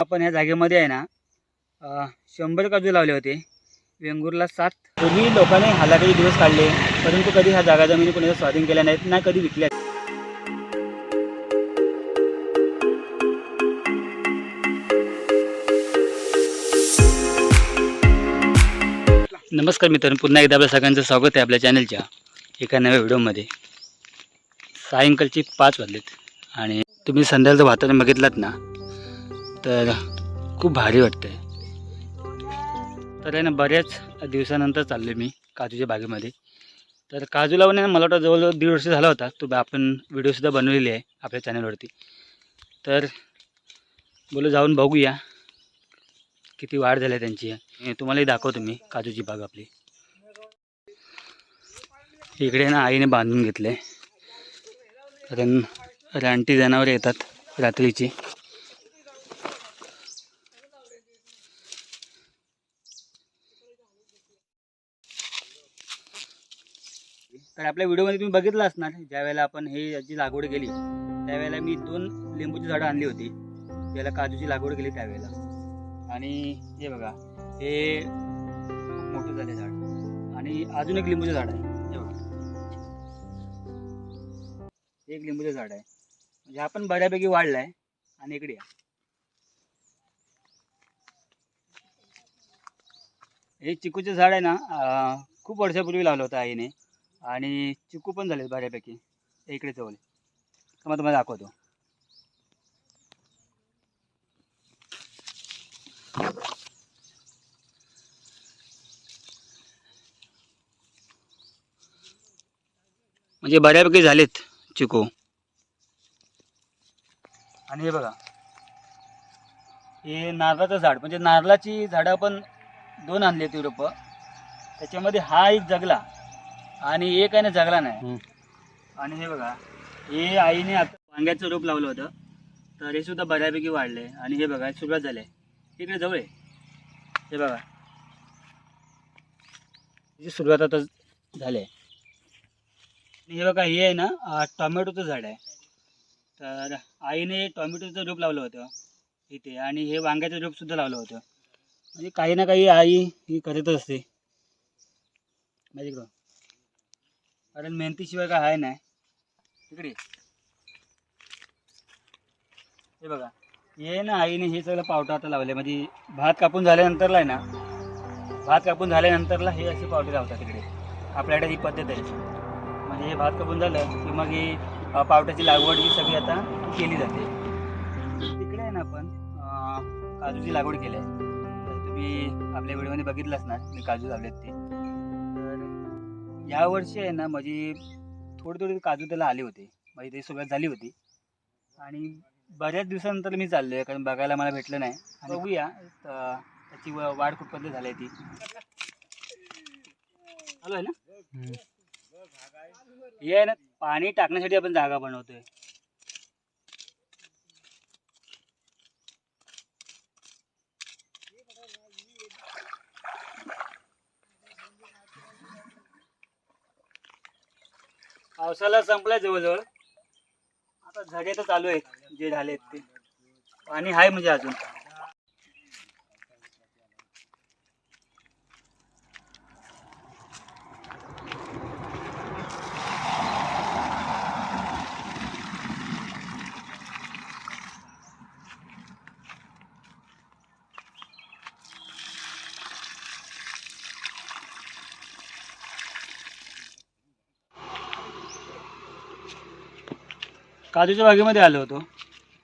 आपण ह्या जागेमध्ये आहे ना शंभर काजू लावले होते. वेंगुर्ला सात. पूर्वी लोकांनी हालाकीचे दिवस काढले परंतु कधी ह्या जागा जमिनी कोणी स्वाधीन केल्या नाहीत ना कधी विकल्या नमस्कार मित्रांनो पुन्हा एकदा आपल्या सगळ्यांचं स्वागत आहे आपल्या चॅनलच्या एका नव्या व्हिडिओमध्ये. सायंकाळची पाच वाजलेत आणि तुम्ही संध्याकाळचं वातावरण बघितलात ना तर खूप भारी वाटतंय. तर आहे ना बऱ्याच दिवसानंतर चाललो मी काजूच्या बागेमध्ये. तर काजू लावून आहे ना मला वाटतं जवळजवळ दीड वर्ष झाला होता तो आपण व्हिडिओसुद्धा बनवलेली आहे आपल्या चॅनलवरती तर बोलू जाऊन बघूया किती वाढ झाली आहे त्यांची. तुम्हालाही दाखवतो मी काजूची बाग आपली. इकडे ना आईने बांधून घेतले कारण रानटी जनावरे येतात रात्रीची. तर आपल्या व्हिडिओमध्ये तुम्ही बघितलं असणार ज्या वेळेला आपण हे याची लागवड केली त्यावेळेला मी दोन लिंबूची झाडं आणली होती. ज्याला काजूची लागवड केली त्यावेळेला. आणि हे बघा हे खूप मोठं झाले झाड. आणि अजून एक लिंबूचं झाड आहे. हे बघा. एक लिंबूचं झाड आहे. म्हणजे आपण बऱ्यापैकी वाढलाय आणि इकडे या. हे चिकूचं झाड आहे ना खूप वर्षापूर्वी लावलं होतं आईने. आणि चिकू पण झाले बऱ्यापैकी. इकडे जवळ मग तुम्हाला दाखवतो. म्हणजे बऱ्यापैकी झालेत चिकू. आणि हे बघा. हे नारळाचं झाड म्हणजे नारळाची झाडं आपण दोन आणली होती रोपं. त्याच्यामध्ये हा एक जगला. आणि एक आहे ना जगला नाही. आणि हे बघा हे आईने आता वांग्याचं रोप लावलं होतं तर हे सुद्धा बऱ्यापैकी वाढले. आणि हे बघा सुरुवात झाली आहे. इकडे जवळ आहे. हे बघा. याची सुरुवात आता झाली आहे. हे बघा हे आहे ना टोमॅटोचं झाड आहे. तर आईने टोमॅटोचं रोप लावलं होतं इथे आणि हे वांग्याचं रोप सुद्धा लावलं होतं. म्हणजे काही ना काही आई ही करतच असते. माझी कारण मेहनतीशिवाय काय आहे नाही. इकडे हे बघा. हे ना आईने हे सगळं पावटा आता लावले म्हणजे भात कापून झाल्यानंतरला आहे ना भात कापून झाल्यानंतरला हे असे पावटे लावतात तिकडे आपल्याकडे ही पद्धत आहे. म्हणजे हे भात कापून झालं की मग ही पावट्याची लागवड ही सगळी आता केली जाते. तिकडे आहे ना आपण काजूची लागवड केली आहे. तुम्ही आपल्या व्हिडिओमध्ये बघितलं असणार मी काजू लावलेत ते. तर यावर्षी आहे ना माझी थोडी थोडी काजू त्याला आले होते. म्हणजे ते सुरुवात झाली होती. आणि बऱ्याच दिवसानंतर मी चाललो आहे कारण बघायला मला भेटलं नाही. आणि बघूया त्याची वाढ खूप पद्धत झाली ती. चालू आहे ना? हे आहे ना पाणी टाकण्यासाठी आपण जागा बनवतोय. पावसाला संपलाय जवळजवळ. आता झडे तर चालू आहेत जे झालेत ते. पाणी आहे म्हणजे अजून. काजूच्या बागेमध्ये आलो होतो.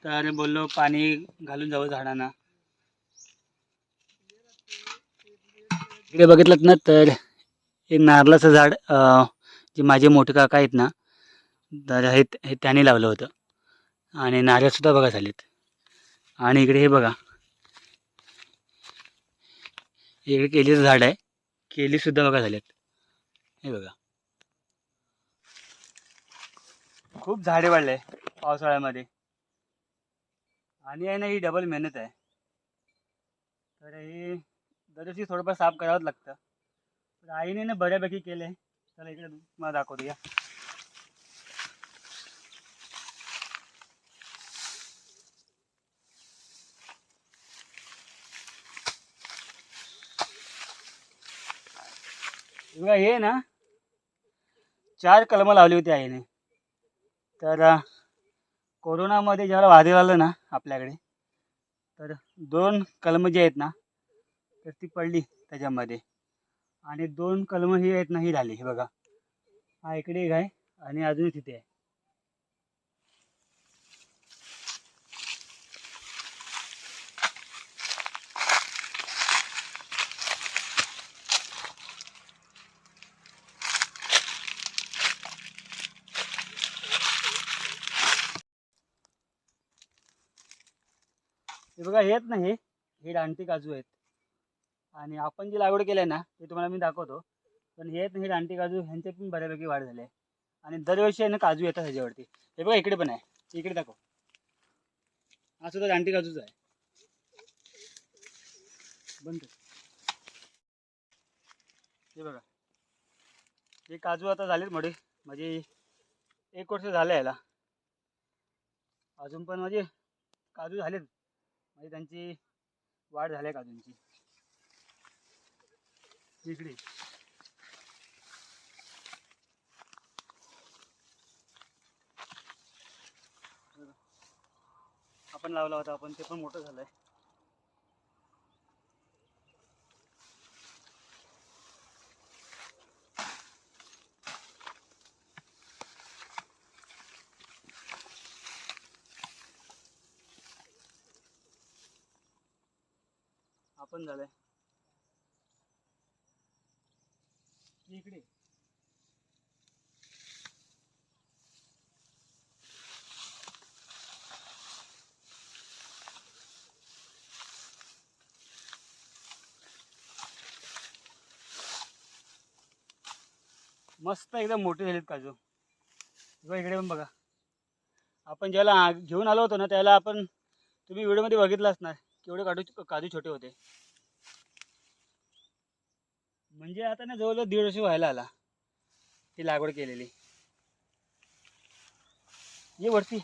तर बोललो पाणी घालून जाऊ झाडांना. इकडे बघितलं ना तर एक नारळाचं झाड जे माझे मोठे काका आहेत ना तर हे हे त्याने लावलं होतं. आणि नारळसुद्धा बघा झालेत. आणि इकडे हे बघा. इकडे केलीचं झाड आहे. केलीसुद्धा बघा झालेत. हे बघा. खूप झाडे वाढले. पावसाळ्यामध्ये. आणि आहे ना ही डबल मेहनत आहे. तर हे दरवर्षी थोडंफार साफ करावंच लागतं. तर आईने ना बऱ्यापैकी केलं आहे चला इकडे मला दाखवतो या. हे ना चार कलमं लावली होती आईने. तर कोरोनामध्ये ज्यावेळेला वादळ आलं ना आपल्याकडे तर दोन कलमं जी आहेत ना तर ती पडली त्याच्यामध्ये. आणि दोन कलमं ही आहेत ना ही झाली. हे बघा. हा इकडे एक आहे आणि अजून तिथे आहे. हे बघा हेच नाही हे हे काजू आहेत. आणि आपण जी लागवड केली आहे ना ते तुम्हाला मी दाखवतो. पण हे आहेत हे डांटी काजू ह्यांचे पण बऱ्यापैकी वाढ झाली आहे. आणि दरवर्षी आहे ना काजू येतात ह्याच्यावरती. हे बघा इकडे पण आहे. इकडे दाखव. हा सुद्धा डांटी काजूच आहे. बंद हे बघा. हे काजू आता झालेत मोठे. म्हणजे एक वर्ष झालं याला. अजून पण म्हणजे काजू झालेत. म्हणजे त्यांची वाढ झाली आहे काजूंची इकडे. आपण लावला होता आपण ते पण मोठं झालं आहे आपण झालंय. इकडे. मस्त एकदम मोठे झालेत काजू. बघा इकडे पण बघा. आपण ज्याला घेऊन आलो होतो ना त्याला आपण तुम्ही व्हिडिओमध्ये बघितलं असणार केवढे काढू काजू छोटे होते? म्हणजे आता ना जवळजवळ दीड वर्ष व्हायला आला. ही लागवड केलेली. ये वरती.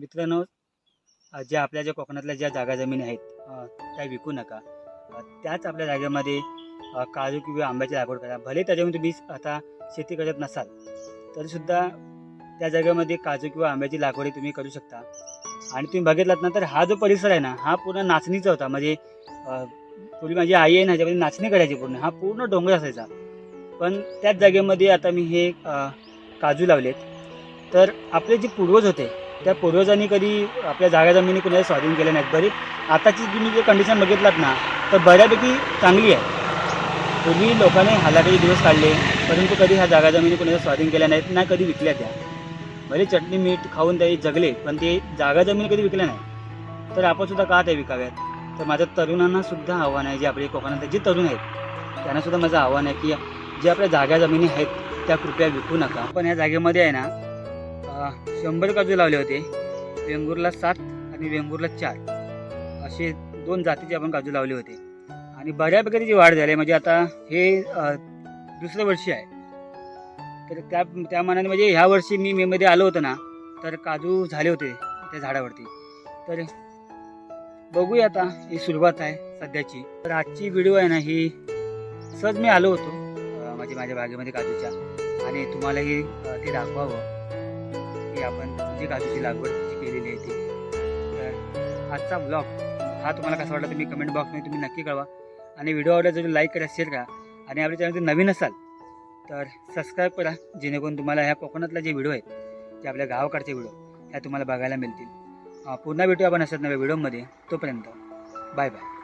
मित्रांनो ज्या आपल्या ज्या कोकणातल्या ज्या जागा जमिनी आहेत त्या विकू नका. त्याच आपल्या जागेमध्ये काजू किंवा आंब्याची लागवड करा. भले त्याच्यामध्ये तुम्ही आता शेती करत नसाल तरीसुद्धा त्या जागेमध्ये काजू किंवा आंब्याची लागवड तुम्ही करू शकता. आणि तुम्ही बघितलात ना तर हा जो परिसर आहे ना हा पूर्ण नाचणीचा होता. म्हणजे पूर्वी माझी आई आहे ना ह्याच्यामध्ये नाचणी करायची पूर्ण. हा पूर्ण डोंगर असायचा. पण त्याच जागेमध्ये आता मी हे काजू लावलेत. तर आपले जे पूर्वज होते त्या पूर्वजांनी कधी आपल्या जागा जमिनी कुणाला स्वाधीन केल्या नाहीत. बरी आताची तुम्ही जे कंडिशन बघितलात ना तर बऱ्यापैकी चांगली आहे. पूर्वी लोकांनी हालाकीचे दिवस काढले परंतु कधी ह्या जागा जमिनी कुणाला स्वाधीन केल्या नाहीत ना कधी विकल्या त्या. भले चटणी मीठ खाऊन ते जगले पण ते जागा जमिनी कधी विकल्या नाही तर आपण सुद्धा का त्या विकाव्यात? तर माझ्या तरुणांना सुद्धा आव्हान आहे जे आपले कोकणात जे तरुण आहेत त्यांना सुद्धा माझं आव्हान आहे की जे आपल्या जागा जमिनी आहेत त्या कृपया विकू नका. पण या जागेमध्ये आहे ना शंभर काजू लावले होते. वेंगुर्ला सात आणि वेंगूरला चार. असे दोन जातीचे आपण काजू लावले होते. आणि बऱ्यापैकी त्याची वाढ झाली म्हणजे आता हे दुसरं वर्षी आहे. तर त्या त्या मानाने म्हणजे ह्या वर्षी मी मेमध्ये आलो होतो ना तर काजू झाले होते त्या झाडावरती. तर बघूया आता ही सुरुवात आहे सध्याची. तर आजची व्हिडिओ आहे ना ही सहज मी आलो होतो म्हणजे माझ्या बागेमध्ये काजूच्या. आणि तुम्हालाही ते दाखवावं. की आपण जी काजूची लागवड जी केलेली आहे ती. तर आजचा ब्लॉग हा तुम्हाला कसा वाटला तुम्ही कमेंट बॉक्समध्ये तुम्ही नक्की कळवा. आणि व्हिडिओ आवडला जर लाईक करा शेअर करा. आणि आपल्या चॅनल नवीन असाल तर सबस्क्राईब करा जेणेकरून तुम्हाला ह्या कोकणातला जे व्हिडिओ आहेत ते आपल्या गावाकडचे व्हिडिओ ह्या तुम्हाला बघायला मिळतील. पुन्हा भेटूया आपण असत नव्या व्हिडिओमध्ये तोपर्यंत बाय बाय